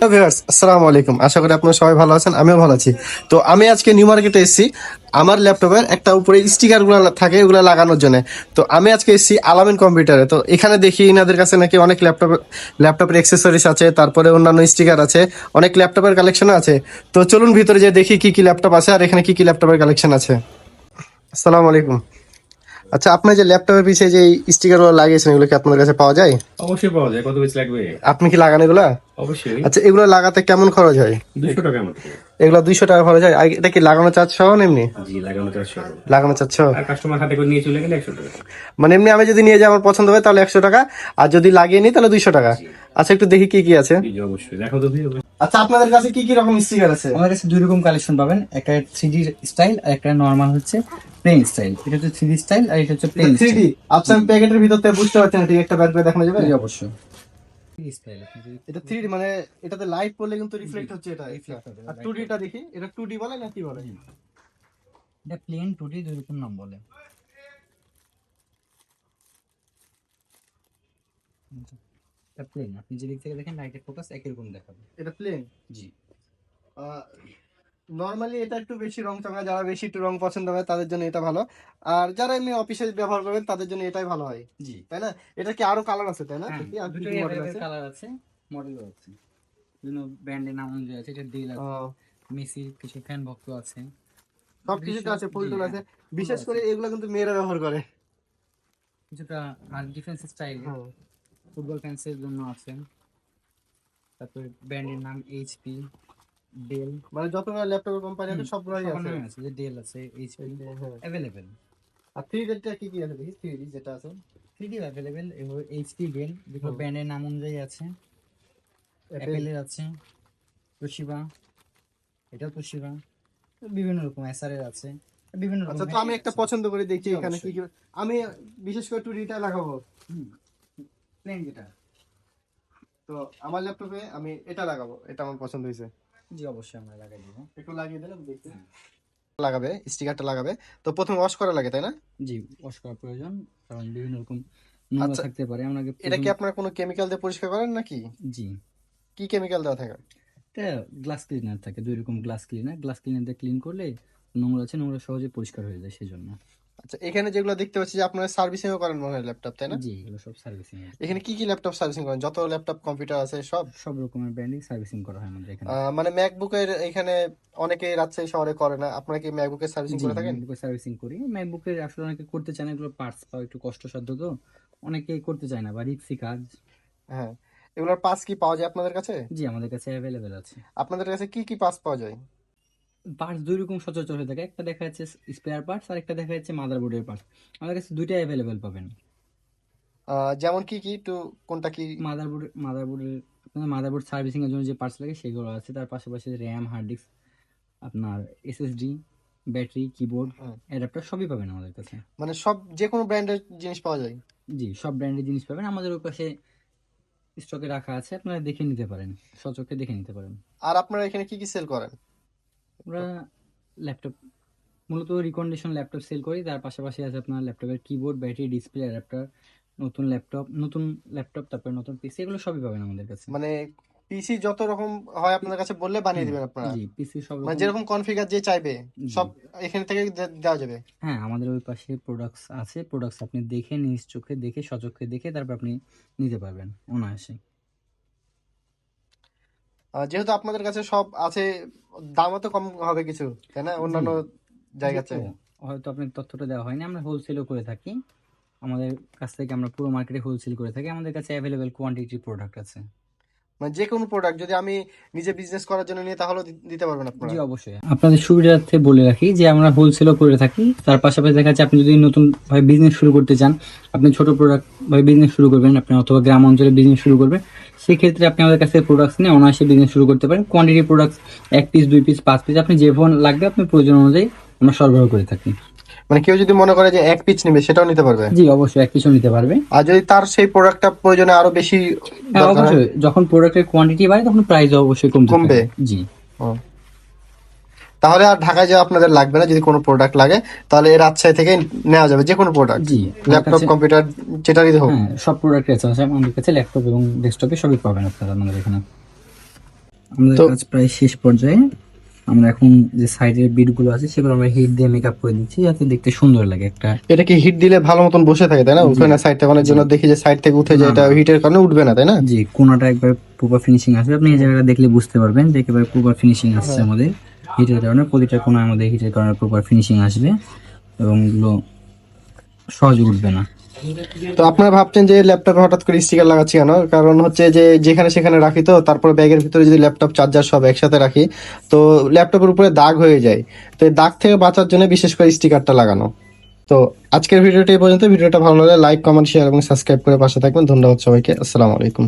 Hello viewers আসসালামু আলাইকুম। আশা করি আপনারা সবাই ভালো আছেন, আমিও ভালো আছি। তো আমি আজকে নিউ মার্কেটে এসেছি, আমার ল্যাপটপের একটা উপরে স্টিকারগুলো থাকে ওগুলো লাগানোর জন্য। তো আমি আজকে এসেছি আলামিন কম্পিউটারে তো এখানে দেখি ইনাদের কাছে নাকি অনেক ল্যাপটপ ল্যাপটপের অ্যাক্সেসরিজ আছে, তারপরে অন্যান্য স্টিকার আছে, অনেক ল্যাপটপের কালেকশন আছে। তো চলুন ভিতরে যে দেখি কি কি ল্যাপটপ আছে আর এখানে কি কি ল্যাপটপের কালেকশন আছে। আসসালামু আলাইকুম। আচ্ছা আপনার যে ল্যাপটপের পিছিয়ে যে স্টিকারগুলো লাগিয়েছেন এগুলো কি আপনাদের কাছে পাওয়া যায়? অবশ্যই পাওয়া যায়। কত পিস লাগবে? আপনি কি লাগান এগুলো? অবশ্যই। আচ্ছা এগুলো লাগাতে কেমন খরচ হয়? দুশো টাকার মতো। এগুলো দুইশো টাকা খরচ হয়। আর এটা কি লাগানো চাচ্ছ এমনি? জি লাগানো চারশো লাগানো চাচ্ছ আর কাস্টমার হাতে করে নিয়ে চলে গেলে একশো টাকা। মানে এমনি আমি যদি নিয়ে যাই আমার পছন্দ হয় তাহলে একশো টাকা। আর যদি লাগিয়ে নিই তাহলে দুইশো টাকা। আচ্ছা একটু দেখি কি কি আছে। আচ্ছা আপনাদের কাছে কি কি রকম স্টিকার আছে? আমাদের কাছে দুই রকম কালেকশন পাবেন একটা থ্রি ডি স্টাইল আর একটা নর্মাল হচ্ছে প্লেন স্টাইল এটা হচ্ছে থ্রি ডি স্টাইল আর এটা হচ্ছে প্লেন থ্রি ডি আচ্ছা আমি প্যাকেটের ভিতর থেকে বুঝতে পারছি না ঠিক একটা ব্যাগ দেখানো যাবে? অবশ্যই। এটা থ্রি ডি মানে এটাতে লাইট পড়লে কিন্তু রিফ্লেক্ট হচ্ছে এটা আর টু ডিটা দেখি এটা টু ডি বলে না কি বলে? এটা প্লেন টু ডি দুই রকম নাম বলে। এটা প্লেন আপনি যে দিক থেকে দেখেন লাইটের ফোকাস একই রকম দেখাবে। এটা প্লেন জি। নর্মালি এটা একটু বেশি রং চঙা যারা বেশি একটু রং পছন্দ হয় তাদের জন্য এটা ভালো। আর যারা এমনি অফিসে ব্যবহার করবেন তাদের জন্য এটাই ভালো হয়। জি। তাই না? এটা কি আরও কালার আছে তাই না? হ্যাঁ আর দুটো model আছে? কালার আছে মডেলও আছে। বিভিন্ন ব্র্যান্ডের নাম অনুযায়ী আছে এটা ডিল আছে মেসি কিছু ফ্যান ভক্ত আছে। সবকিছুতে আছে ফুল টুল জি, আছে। হ্যাঁ। বিশেষ করে এগুলো কিন্তু মেয়েরা ব্যবহার করে। কিছুটা আর ডিফেন্স স্টাইল ফুটবল ফ্যান্সের জন্য আছে তারপরে ব্র্যান্ডের নাম এইচপি ডেল মানে যতগুলো ল্যাপটপের কোম্পানি আছে সবগুলোই আছে। আছে যে ডেল আছে এইচপি। অ্যাভেলেবেল আর থ্রি ডিটা কি কি আছে দেখি? থ্রি ডি যেটা আছে। Three D available HP Dell দুটো ব্র্যান্ডের নাম অনুযায়ী আছে। অ্যাপেলের আছে তোশিবা এটাও তোশিবা বিভিন্ন রকম এসআরের আছে বিভিন্ন রকম আচ্ছা তো আমি একটা পছন্দ করে দেখছি জি, এখানে কি কি আমি বিশেষ করে টু ডিটা লাগাবো প্লেন যেটা। তো আমার ল্যাপটপে আমি এটা লাগাবো এটা আমার পছন্দ হয়েছে। জি অবশ্যই আমরা লাগাই দিব। একটু লাগিয়ে দিলাম দেখতে লাগাবে স্টিকারটা লাগাবে। তো প্রথমে ওয়াশ করা লাগে তাই না? জি ওয়াশ করা প্রয়োজন কারণ বিভিন্ন রকম নোংরা আচ্ছা, থাকতে পারে। আমরা এটা কি আপনার কোনো কেমিক্যাল দিয়ে পরিষ্কার করেন নাকি? জি। কি কেমিক্যাল দেওয়া থাকে? এটা গ্লাস ক্লিনার থাকে দুই রকম গ্লাস ক্লিনার গ্লাস ক্লিনার দিয়ে ক্লিন করলে নোংরা আছে নোংরা সহজে পরিষ্কার হয়ে যায় সেই জন্য আচ্ছা এখানে যেগুলো দেখতে পাচ্ছি যে আপনারা সার্ভিসিংও করেন মনে হয় ল্যাপটপ তাই না? জি এগুলো সব সার্ভিসিং এখানে কি কি ল্যাপটপ সার্ভিসিং করেন? যত ল্যাপটপ কম্পিউটার আছে সব? সব রকমের ব্র্যান্ডিং সার্ভিসিং করা হয় আমাদের এখানে। মানে ম্যাকবুকের এখানে অনেকেই রাজশাহী শহরে করে না। আপনারা কি ম্যাকবুকের সার্ভিসিং করে থাকেন? ম্যাকবুকের সার্ভিসিং করি। ম্যাকবুকের আসলে অনেকে করতে চায় না এগুলো পার্টস পাওয়া একটু কষ্টসাধ্য তো অনেকেই করতে চায় না বা রিক্সি কাজ। হ্যাঁ এগুলোর পাস কি পাওয়া যায় আপনাদের কাছে? জি আমাদের কাছে অ্যাভেলেবেল আছে। আপনাদের কাছে কি কি পাস পাওয়া যায়? পার্টস দুই রকম সচরাচর হয়ে থাকে। একটা দেখা যাচ্ছে স্পেয়ার পার্টস আর একটা দেখা যাচ্ছে মাদারবোর্ডের পার্টস আমাদের কাছে দুইটাই অ্যাভেলেবেল পাবেন। যেমন কি কি? একটু কোনটা কি? মাদারবোর্ড মাদারবোর্ডের আপনার মাদারবোর্ড সার্ভিসিং এর জন্য যে পার্টস লাগে সেগুলো আছে। তার পাশাপাশি র্যাম হার্ড ডিস্ক আপনার এসএসডি ব্যাটারি কিবোর্ড অ্যাডাপ্টার সবই পাবেন আমাদের কাছে। মানে সব যে কোনো ব্র্যান্ডের জিনিস পাওয়া যায়? জি সব ব্র্যান্ডের জিনিস পাবেন। আমাদের ওই পাশে স্টকে রাখা আছে। আপনারা দেখে নিতে পারেন। সচক্ষে দেখে নিতে পারেন। আর আপনারা এখানে কি কি সেল করেন? আমরা ল্যাপটপ মূলত রিকন্ডিশন ল্যাপটপ সেল করি। তার পাশাপাশি আছে আপনার ল্যাপটপের কিবোর্ড ব্যাটারি ডিসপ্লে অ্যাডাপ্টার নতুন ল্যাপটপ নতুন ল্যাপটপ তারপরে নতুন পিসি এগুলো সবই পাবেন আমাদের কাছে। মানে পিসি যত রকম হয় আপনাদের কাছে বললে বানিয়ে দিবেন আপনারা। জি পিসি সব মানে যেরকম কনফিগার যে চাইবে সব এখান থেকে দেওয়া যাবে। হ্যাঁ আমাদের ওই পাশে প্রোডাক্টস আছে। প্রোডাক্টস আপনি দেখে নিজ চোখে দেখে সচক্ষে দেখে তারপর আপনি নিতে পারবেন অনায়াসে যেহেতু আপনাদের কাছে সব আছে দামও তো কম হবে কিছু তাই না? অন্যান্য জায়গাতে ও, হয়তো আপনার তথ্যটা দেওয়া হয়নি আমরা হোলসেলও করে থাকি। আমাদের কাছ থেকে আমরা পুরো মার্কেটে হোলসেল করে থাকি। আমাদের কাছে অ্যাভেলেবেল কোয়ান্টিটি প্রোডাক্ট আছে। মানে যে কোনো প্রোডাক্ট যদি আমি নিজে বিজনেস করার জন্য নিয়ে তাহলেও দি- দিতে পারবেন আপনারা। জি, অবশ্যই। আপনাদের সুবিধার্থে বলে রাখি যে, আমরা হোলসেলও করে থাকি। তার পাশাপাশি দেখা যাচ্ছে, আপনি যদি নতুন ভাবে বিজনেস শুরু করতে চান, আপনি ছোট প্রোডাক্ট ভাবে বিজনেস শুরু করবেন, আপনি অথবা গ্রাম অঞ্চলে বিজনেস শুরু করবেন, সেক্ষেত্রে আপনি আমাদের কাছে প্রোডাক্টস নিয়ে অনায়াসে বিজনেস শুরু করতে পারেন। কোয়ান্টিটি প্রোডাক্টস এক পিস দুই পিস পাঁচ পিস আপনি যে ফোন লাগবে আপনি প্রয়োজন অনুযায়ী আমরা সরবরাহ করে থাকি। মানে কেউ যদি মনে করে যে এক পিস নেবে সেটাও নিতে পারবে? জি অবশ্যই এক পিছু নিতে পারবে। আর যদি তার সেই প্রোডাক্টটা প্রয়োজনে আরও বেশি হ্যাঁ অবশ্যই। যখন প্রোডাক্টের কোয়ান্টিটি বাড়ে তখন প্রাইস অবশ্যই কমতে কমবে। জি। তাহলে আর ঢাকায় যাওয়া আপনাদের লাগবে না যদি কোনো প্রোডাক্ট লাগে তাহলে এর রাজশাহী থেকে নেওয়া যাবে যে কোনো প্রোডাক্ট জি ল্যাপটপ কম্পিউটার যেটারই হোক। হ্যাঁ সব প্রোডাক্ট আছে আমাদের কাছে ল্যাপটপ এবং ডেস্কটপে সবই পাবেন আপনারা আমাদের এখানে। আমাদের কাজ প্রায় শেষ পর্যায়ে। আমরা এখন যে সাইডের বিটগুলো আছে সেগুলো আমরা হিট দিয়ে মেকআপ করে দিচ্ছি যাতে দেখতে সুন্দর লাগে একটা। এটা কি হিট দিলে ভালো মতন বসে থাকে তাই না? উঠবে না সাইড থেকে অনেক জন্য দেখি যে সাইড থেকে উঠে যায় এটা হিটের কারণে উঠবে না তাই না? জি কোনাটা একবার প্রপার ফিনিশিং আসবে আপনি এই জায়গাটা দেখলে বুঝতে পারবেন যে একেবারে প্রপার ফিনিশিং আসছে আমাদের। হিটের কারণে প্রতিটা কোনায় আমাদের হিটের কারণে প্রপার ফিনিশিং আসবে এবং এগুলো সহজে উঠবে না। তো আপনারা ভাবছেন যে ল্যাপটপে হঠাৎ করে স্টিকার লাগাচ্ছি কেন? কারণ হচ্ছে যে যেখানে সেখানে রাখি তো, তারপর ব্যাগের ভিতরে যদি ল্যাপটপ চার্জার সব একসাথে রাখি, তো ল্যাপটপের উপরে দাগ হয়ে যায়। তো এই দাগ থেকে বাঁচার জন্য বিশেষ করে স্টিকারটা লাগানো। তো আজকের ভিডিওটি এই পর্যন্ত। ভিডিওটা ভালো লাগলে লাইক কমেন্ট শেয়ার এবং সাবস্ক্রাইব করে পাশে থাকবেন। ধন্যবাদ সবাইকে। আসসালামু আলাইকুম।